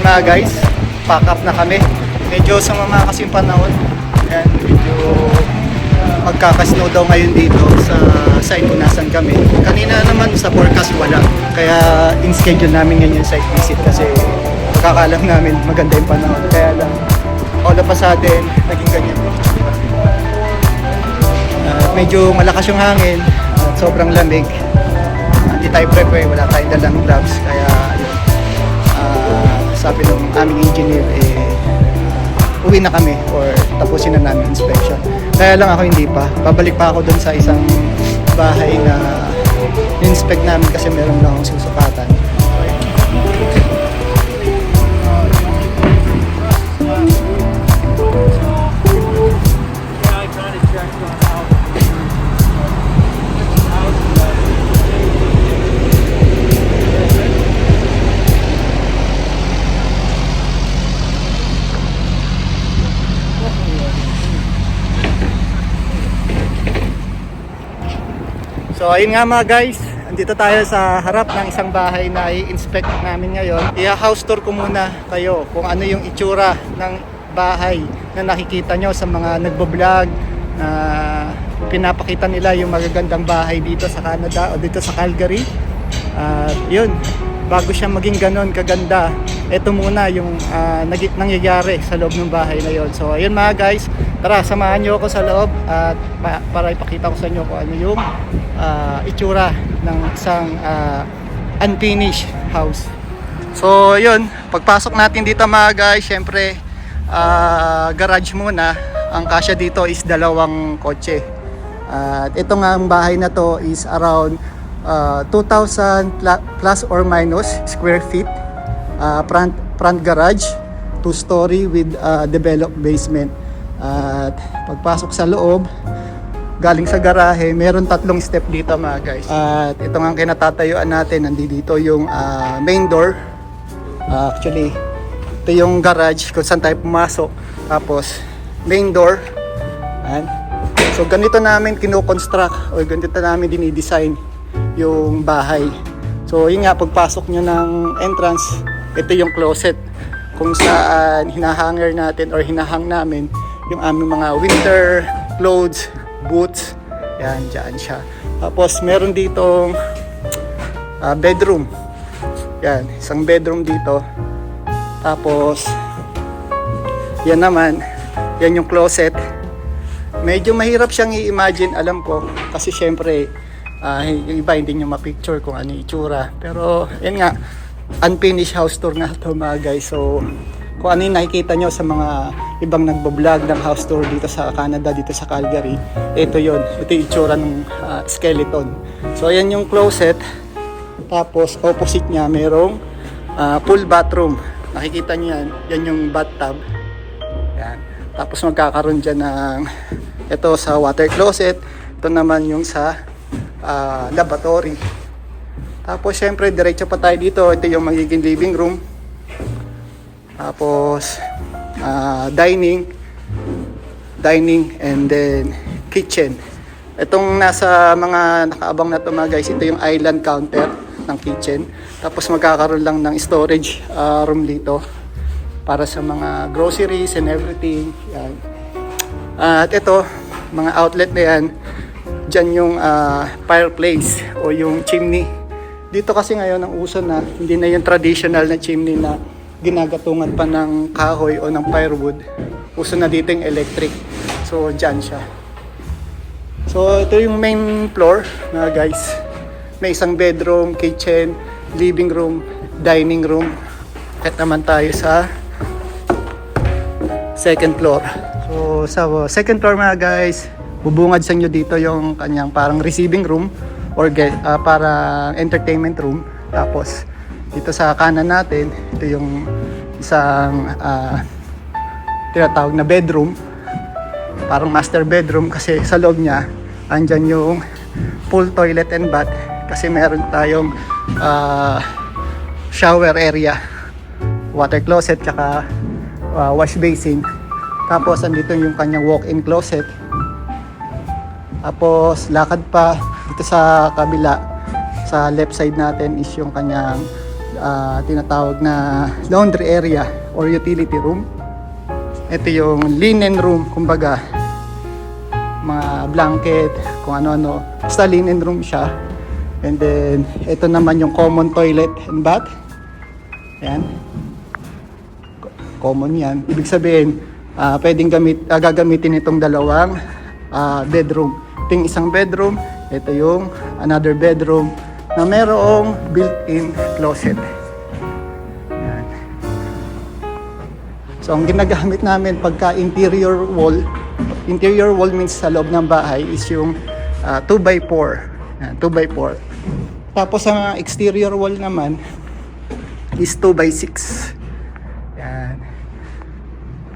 ayun mga guys, pack up na kami. Medyo sumama kasi yung panahon. Ayan, medyo magkakasnow daw ngayon dito sa site kung nasan kami. Kanina naman sa forecast wala. Kaya in schedule namin ngayon yung site visit kasi makakalam namin maganda yung panahon. Kaya lang, all of a sudden, naging ganyan. Uh, medyo malakas yung hangin at sobrang lamig. Hindi tayo prepare, wala tayong dalang gloves. Kaya sabi ng aming engineer, eh, uwi na kami or tapusin na namin inspection. Kaya lang ako hindi pa. Babalik pa ako dun sa isang bahay na inspect namin kasi meron lang akong susukatan. So ayun nga mga guys, andito tayo sa harap ng isang bahay na i-inspect namin ngayon. I-house tour ko muna kayo kung ano yung itsura ng bahay na nakikita nyo sa mga nagbo-vlog na pinapakita nila yung magagandang bahay dito sa Canada o dito sa Calgary. At yun, bago siya maging ganon kaganda, ito muna yung nagi- nangyayari sa loob ng bahay na yon. So ayun mga guys, tara samahan nyo ako sa loob at pa- para ipakita ko sa inyo kung ano yung ah, itsura ng isang ah, unfinished house. So yun, pagpasok natin dito mga guys, syempre ah, garage muna. Ang kasya dito is dalawang kotse. At ito nga ang bahay na to is around ah, 2,000 pla- plus or minus square feet. Ah, front, front garage, two story with ah, developed basement. At pagpasok sa loob, galing sa garahe, meron tatlong step dito mga guys. At ito nga kinatatayuan natin, nandito yung ah, main door. Ah, actually, ito yung garage kung saan tayo pumasok. Tapos, main door. Ayan. So, ganito namin kinoconstruct or ganito namin dinidesign yung bahay. So, yun nga, pagpasok nyo ng entrance, ito yung closet kung saan hinahanger natin or hinahang namin yung aming mga winter clothes, boots. Yan, dyan siya. Tapos, meron ditong ah, bedroom. Yan, isang bedroom dito. Tapos, yan naman, yan yung closet. Medyo mahirap siyang i-imagine, alam ko. Kasi syempre, ah, yung iba hindi nyo ma-picture kung ano yung itsura. Pero, yan nga, unfinished house tour nga to mga guys. So, kung ano yung nakikita nyo sa mga ibang nagbo-vlog ng house tour dito sa Canada, dito sa Calgary, ito yon Ito yung itsura ng ah, skeleton. So, ayan yung closet. Tapos, opposite niya, merong ah, full bathroom. Nakikita niyo yan. Yan yung bathtub. Yan. Tapos magkakaroon dyan ng ito sa water closet. Ito naman yung sa ah, lavatory. Tapos syempre diretso pa tayo dito. Ito yung magiging living room. Tapos ah, dining. Dining and then kitchen. Itong nasa mga nakaabang na to mga guys, ito yung island counter ng kitchen. Tapos magkakaroon lang ng storage ah, room dito para sa mga groceries and everything. Yan. At ito, mga outlet na yan, dyan yung ah, fireplace o yung chimney. Dito kasi ngayon ang uso na, hindi na yung traditional na chimney na ginagatungan pa ng kahoy o ng firewood. Uso na dito yung electric. So, dyan siya. So, ito yung main floor na guys. May isang bedroom, kitchen, living room, dining room. At naman tayo sa second floor. So, sa second floor mga guys, bubungad sa inyo dito yung kanyang parang receiving room or get, ah, parang entertainment room. Tapos, dito sa kanan natin, ito yung isang ah, tinatawag na bedroom. Parang master bedroom kasi sa loob niya, andyan yung full toilet and bath kasi meron tayong ah, shower area, water closet, tsaka ah, wash basin. Tapos andito yung kanyang walk-in closet. Tapos lakad pa dito sa kabila sa left side natin is yung kanyang ah, tinatawag na laundry area or utility room. Ito yung linen room, kumbaga mga blanket, kung ano-ano. Basta linen room siya. And then, ito naman yung common toilet and bath. Yan. Common yan. Ibig sabihin, ah, pwedeng gamit, ah, gagamitin itong dalawang ah, bedroom. Ito yung isang bedroom, ito yung another bedroom na merong built-in closet. Yan. So, ang ginagamit namin pagka interior wall, interior wall means sa loob ng bahay is yung 2x4. Yan, 2x4. Tapos ang exterior wall naman is 2x6. Yan.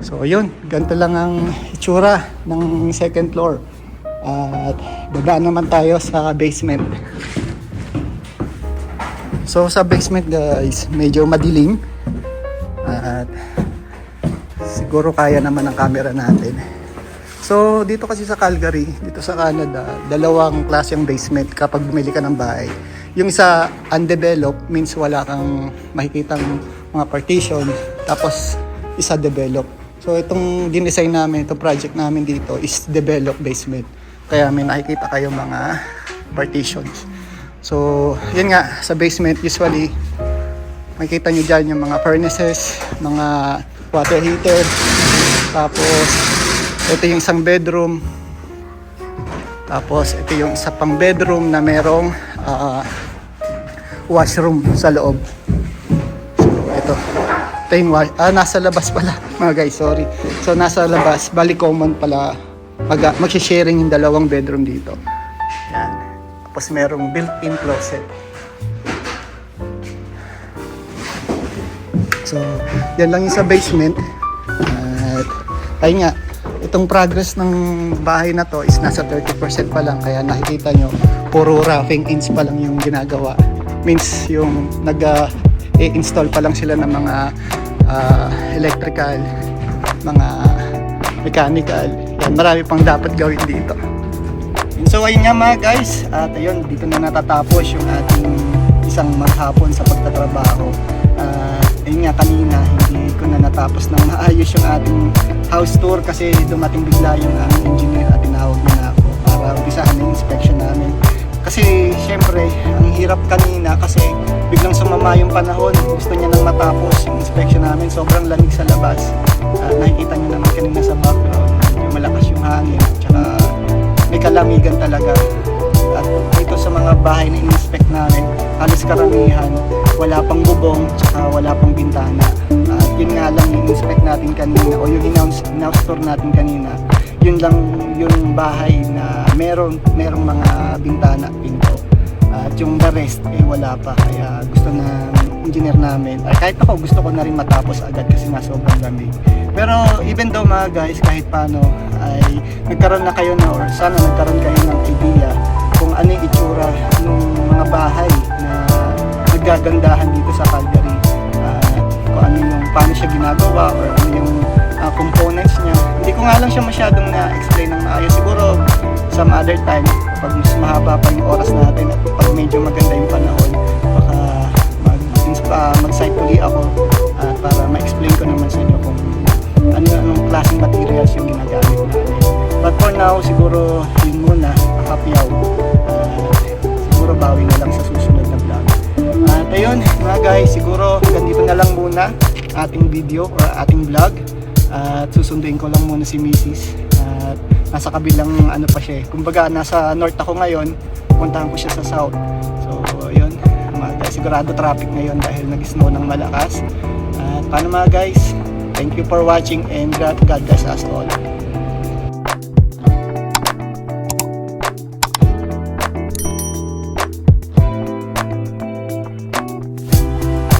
So, yun. Ganito lang ang itsura ng second floor. At baba naman tayo sa basement. So, sa basement guys, medyo madilim. At siguro kaya naman ng camera natin. So, dito kasi sa Calgary, dito sa Canada, dalawang klase ang basement kapag bumili ka ng bahay. Yung isa undeveloped means wala kang makikitang mga partition, tapos isa developed. So, itong dinesign namin, itong project namin dito is developed basement. Kaya may nakikita kayo mga partitions. So, yun nga, sa basement usually makikita nyo dyan yung mga furnaces, mga water heater, tapos ito yung isang bedroom, tapos ito yung isa pang bedroom na merong ah, washroom sa loob. So, ito. Ito yung wash, ah, nasa labas pala, mga guys, sorry. So, nasa labas, bali common pala, mag, mag-sharing yung dalawang bedroom dito. Yan. Tapos merong built-in closet. So, yan lang yung sa basement. At, ayun nga, itong progress ng bahay na to is nasa 30% pa lang. Kaya nakikita nyo, puro roughing ins pa lang yung ginagawa. Means yung nag-install pa lang sila ng mga ah, electrical, mga mechanical. Yan, marami pang dapat gawin dito. So ayun nga mga guys, at ayun, dito na natatapos yung ating isang maghapon sa pagtatrabaho. At ayun nga kanina, hindi ko na natapos ng maayos yung ating house tour kasi dumating bigla yung aming engineer at tinawag na ako para umpisahan yung inspection namin. Kasi syempre, ang hirap kanina kasi biglang sumama yung panahon. Gusto niya nang matapos yung inspection namin. Sobrang lamig sa labas. Kalamigan talaga. At dito sa mga bahay na in-inspect namin, halos karamihan, wala pang bubong, tsaka wala pang bintana. At yun nga lang yung inspect natin kanina, o yung in-house, tour natin kanina, yun lang yung bahay na meron, merong mga bintana, pinto. At yung the rest, eh wala pa. Kaya gusto ng engineer namin, ay kahit ako gusto ko na rin matapos agad kasi nga sobrang lamig. Pero even though mga guys, kahit paano, ay nagkaroon na kayo na or sana nagkaroon kayo ng idea kung ano yung itsura ng mga bahay na nagagandahan dito sa Calgary. At kung ano yung, paano siya ginagawa or ano yung ah, components niya. Hindi ko nga lang siya masyadong na-explain ng maayos. Siguro some other time, pag mas mahaba pa yung oras natin at pag medyo maganda yung panahon, baka mag, uh, mag-site uli ako at para ma-explain ko naman sa inyo kung ano anong klaseng materials yung ginagamit namin. But for now, siguro yun muna, kakapyaw. At siguro bawi na lang sa susunod na vlog. At ayun, mga guys, siguro ganito na lang muna ating video or ating vlog. At susunduin ko lang muna si Mrs. Nasa kabilang ano pa siya eh. Kumbaga, nasa north ako ngayon, puntahan ko siya sa south. So, yun. Guys, sigurado traffic ngayon dahil nag-snow ng malakas. At paano mga guys? Thank you for watching and God bless us all.